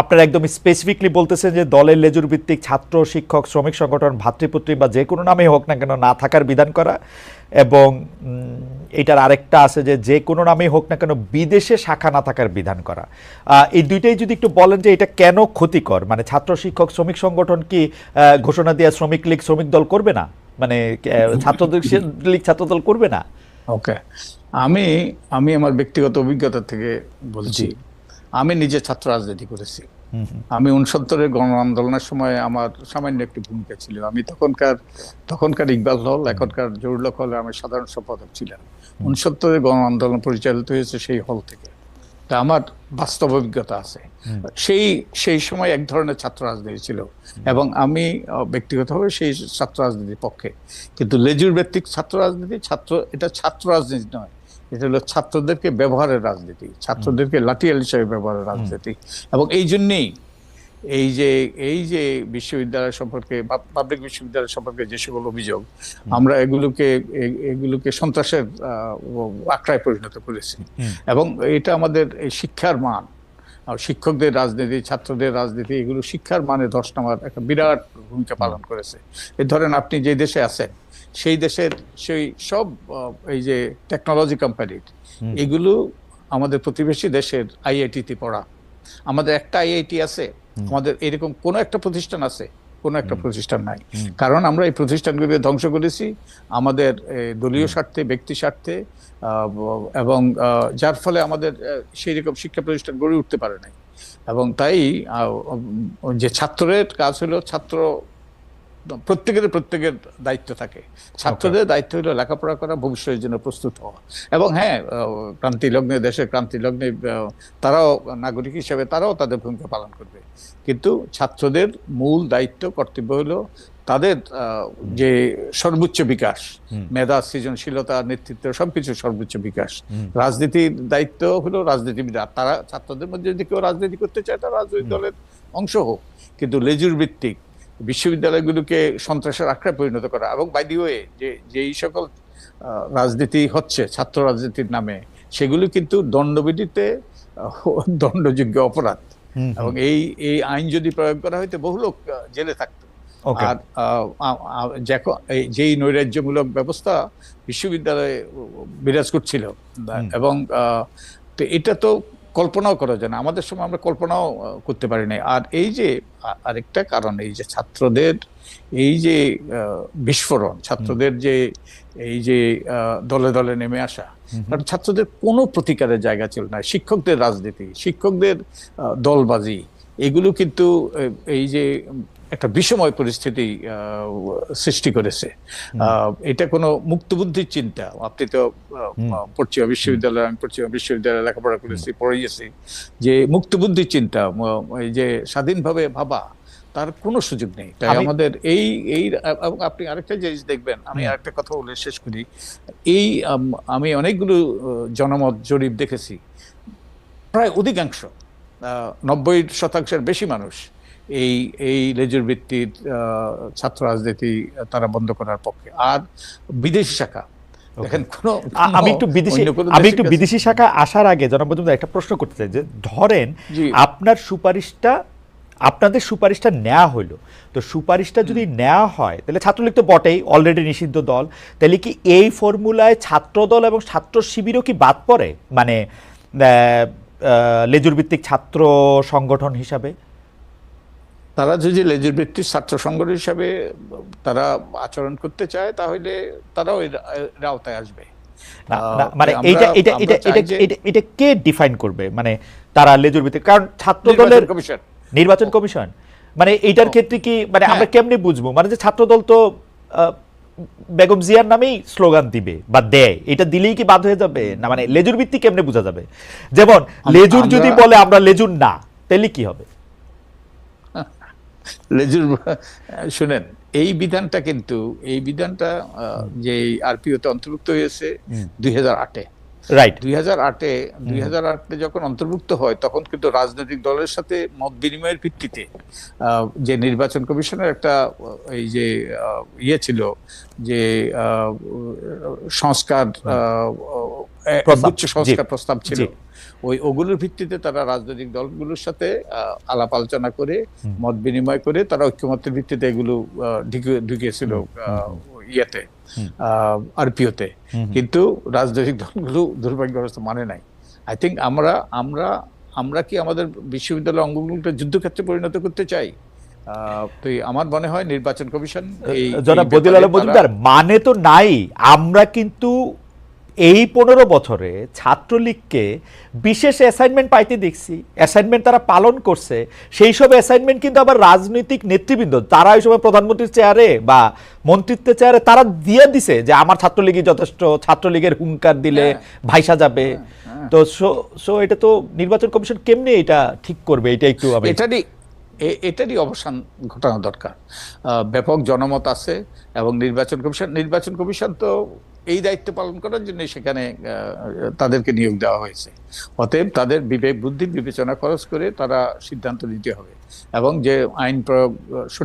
আপনারা একদম স্পেসিফিকলি বলতেছেন যে দলের লেজুর ভিত্তিক ছাত্র শিক্ষক শ্রমিক সংগঠন ভাতৃপুত্রী বা যে কোনো নামেই হোক না কেন না থাকার বিধান করা এবং এটার আরেকটা আছে যে যে কোনো নামেই হোক না কেন বিদেশে শাখা না থাকার বিধান করা। এই দুইটাই যদি একটু বলেন যে এটা কেন ক্ষতিকর? মানে ছাত্র শিক্ষক শ্রমিক সংগঠন কি ঘোষণা দেওয়া শ্রমিক লীগ শ্রমিক দল করবে না? মানে ছাত্রদের লীগ ছাত্র দল করবে না? ওকে আমি আমি আমার ব্যক্তিগত অভিজ্ঞতা থেকে বলছি। আমি নিজে ছাত্র রাজনীতি করেছি আমি উনসত্তরের গণ আন্দোলনের সময় আমার সামান্য একটি ভূমিকা ছিল। আমি তখনকার তখনকার ইকবাল হল এখনকার জরুলক হলে আমি সাধারণ সম্পাদক ছিলাম। উনসত্তরের গণ আন্দোলন পরিচালিত হয়েছে সেই হল থেকে। তা আমার বাস্তব অভিজ্ঞতা আছে। সেই সেই সময় এক ধরনের ছাত্র রাজনীতি ছিল এবং আমি ব্যক্তিগতভাবে সেই ছাত্র রাজনীতির পক্ষে। কিন্তু লেজুর ভিত্তিক ছাত্র রাজনীতি ছাত্র এটা ছাত্র রাজনীতি নয়। এটা হলো ছাত্রদেরকে ব্যবহারের রাজনীতি ছাত্রদেরকে লাঠিয়াল হিসেবে ব্যবহারের রাজনীতি। এবং এই জন্যেই এই যে এই যে বিশ্ববিদ্যালয় সম্পর্কে বা পাবলিক বিশ্ববিদ্যালয় সম্পর্কে যে সকল অভিযোগ আমরা এগুলোকে এগুলোকে সন্ত্রাসের আখড়ায় পরিণত করেছি। এবং এটা আমাদের এই শিক্ষার মান আর শিক্ষকদের রাজনীতি ছাত্রদের রাজনীতি এগুলো শিক্ষার মানে ধস নামার একটা বিরাট ভূমিকা পালন করেছে। এই ধরেন আপনি যে দেশে আছেন সেই দেশের সেই সব এই যে টেকনোলজি কোম্পানির এগুলো আমাদের প্রতিবেশী দেশের আইআইটিতে পড়া। আমাদের একটা আইআইটি আছে আমাদের এরকম কোনো একটা প্রতিষ্ঠান আছে কোনো একটা প্রতিষ্ঠান নাই। কারণ আমরা এই প্রতিষ্ঠানগুলো ধ্বংস করেছি আমাদের দলীয় স্বার্থে ব্যক্তি স্বার্থে এবং যার ফলে আমাদের সেই রকম শিক্ষা প্রতিষ্ঠান গড়ে উঠতে পারে নাই। এবং তাই যে ছাত্রের কাজ হলো ছাত্র প্রত্যেকের প্রত্যেকের দায়িত্ব থাকে। ছাত্রদের দায়িত্ব হলো লেখাপড়া করা ভবিষ্যতের জন্য প্রস্তুত হওয়া। এবং হ্যাঁ ক্রান্তি লগ্নে দেশের ক্রান্তি লগ্নে তারাও নাগরিক হিসেবে তারাও তাদের ভূমিকা পালন করবে। কিন্তু ছাত্রদের মূল দায়িত্ব কর্তব্য হলো তাদের যে সর্বোচ্চ বিকাশ মেধা সৃজনশীলতা নেতৃত্ব সবকিছু সর্বোচ্চ বিকাশ। রাজনীতির দায়িত্ব হলো রাজনীতিবিদ তারা ছাত্রদের মধ্যে যদি কেউ রাজনীতি করতে চায় তারা রাজনৈতিক দলের অংশ হোক। কিন্তু লেজুর ভিত্তিক বিশ্ববিদ্যালয়গুলোকে সন্ত্রাসের আখড়ায় পরিণত করা এবং বাই দি ওয়ে যে যেই সকল রাজনীতি হচ্ছে ছাত্র রাজনীতির নামে সেগুলো কিন্তু দণ্ডবিধিতে দণ্ডযোগ্য অপরাধ। এবং এই এই আইন যদি প্রয়োগ করা হইতো বহু লোক জেলে থাকতো। আর যেই নৈরাজ্যমূলক ব্যবস্থা বিশ্ববিদ্যালয়ে বিরাজ করছিল এবং তো এটা তো কল্পনাও করা যায় না। আমাদের সময় আমরা কল্পনাও করতে পারি নাই। আর এই যে আরেকটা কারণ এই যে ছাত্রদের এই যে বিস্ফোরণ ছাত্রদের যে এই যে দলে দলে নেমে আসা কারণ ছাত্রদের কোনো প্রতিকারের জায়গা ছিল না। শিক্ষকদের রাজনীতি শিক্ষকদের দলবাজি এগুলো কিন্তু এই যে একটা বিষময় পরিস্থিতি সৃষ্টি করেছে। এটা কোনো মুক্তবুদ্ধির চিন্তা। আপনি তো পশ্চিমা বিশ্ববিদ্যালয় আমি পশ্চিমা বিশ্ববিদ্যালয়ে লেখাপড়া করেছি পড়িয়েছি যে মুক্তবুদ্ধির চিন্তা এই যে স্বাধীনভাবে ভাবা তার কোনো সুযোগ নেই। তাই আমাদের এই এই এবং আপনি আরেকটা জিনিস দেখবেন আমি আরেকটা কথা বলে শেষ করি। এই আম, আমি অনেকগুলো জনমত জরিপ দেখেছি। প্রায় অধিকাংশ আহ, নব্বই শতাংশের বেশি মানুষ এই এই লেজুর ভিত্তির ছাত্র রাজনীতি তারা বন্ধ করার পক্ষে। আর বিদেশি শাখা। আমি একটু বিদেশি আমি একটু বিদেশি শাখা আসার আগে মজুমদার একটা প্রশ্ন করতে চাই যে ধরেন আপনার সুপারিশটা আপনাদের সুপারিশটা নেওয়া হলো তো সুপারিশটা যদি নেওয়া হয় তাহলে ছাত্রলীগ তো বটেই অলরেডি নিষিদ্ধ দল। তাহলে কি এই ফর্মুলায় ছাত্র দল এবং ছাত্র শিবিরও কি বাদ পড়ে? মানে লেজুর ভিত্তিক ছাত্র সংগঠন হিসাবে? তারা যদি লেজুর ভিত্তিক ছাত্র সংগঠন হিসাবে তারা আচরণ করতে চায় তাহলে তারাও এর এর আওতায় আসবে। মানে আমরা- এটা আমরা এটা এটা এটা এটা কে ডিফাইন করবে? মানে তারা লেজুর ভিত্তিক কারণ ছাত্র দলের কমিশন। নির্বাচন কমিশন। মানে এইটার ক্ষেত্রে কি মানে আমরা হ্যাঁ। কেমনে বুঝব? মানে যে ছাত্রদল তো আহ, বেগম জিয়ার নামেই স্লোগান দিবে বা দেয় এটা দিলেই কি বাদ হয়ে যাবে? না মানে লেজুর ভিত্তি কেমনে বোঝা যাবে? যেমন লেজুর যদি বলে আমরা লেজুর না তাহলে কি হবে? লেজুর শুনেন এই বিধানটা কিন্তু এই বিধানটা যে আরপিওতে অন্তর্ভুক্ত হয়েছে দুই হাজার আটে। রাইট দুই হাজার আটে দুই হাজার আটে যখন অন্তর্ভুক্ত হয় তখন কিন্তু রাজনৈতিক দলের সাথে মত বিনিময়ের ভিত্তিতে আহ, যে নির্বাচন কমিশনের একটা এই যে ইয়ে ছিল যে আহ, সংস্কার আহ, প্রস্তাব, সংস্কার প্রস্তাব ছিল। ওই ওগুলোর ভিত্তিতে তারা রাজনৈতিক দলগুলোর সাথে আলাপ আলোচনা করে মত বিনিময় করে তারা ঐক্যমতের ভিত্তিতে এগুলো ঢুকিয়েছিল ইয়েতে আরপিওতে। কিন্তু রাজনৈতিক দলগুলো দুর্ভাগ্যগ্রস্ত মানে নাই। আই থিঙ্ক আমরা আমরা আমরা কি আমাদের বিশ্ববিদ্যালয় অঙ্গগুলোকে যুদ্ধক্ষেত্রে পরিণত করতে চাই? তো আমার মনে হয় নির্বাচন কমিশন এই জনাব বদিল আলম মজুমদার মানে তো নাই। আমরা কিন্তু এই পনেরো বছরে ছাত্রলীগকে বিশেষ অ্যাসাইনমেন্ট পাইতে দেখছি। অ্যাসাইনমেন্ট তারা পালন করছে। সেই সব অ্যাসাইনমেন্ট কিন্তু আবার রাজনৈতিক নেতৃবৃন্দ তারা ওই সময় প্রধানমন্ত্রীর চেয়ারে বা মন্ত্রিত্বের চেয়ারে তারা দিয়ে দিছে যে আমার ছাত্রলীগই যথেষ্ট ছাত্রলীগের হুঙ্কার দিলে হ্যাঁ। ভাইসা যাবে। তো সো সো এটা তো নির্বাচন কমিশন কেমনে এটা ঠিক করবে? এটা একটু এটারই এটারই অবসান ঘটানো দরকার। ব্যাপক জনমত আছে এবং নির্বাচন কমিশন নির্বাচন কমিশন তো এই দায়িত্ব পালন করার জন্য সেখানে তাদেরকে নিয়োগ দেওয়া হয়েছে। অতএব তাদের বিবেক, বুদ্ধি, বিবেচনা, খরচ করে তারা সিদ্ধান্ত নিতে হবে এবং যে আইন প্রয়োগ সঠিক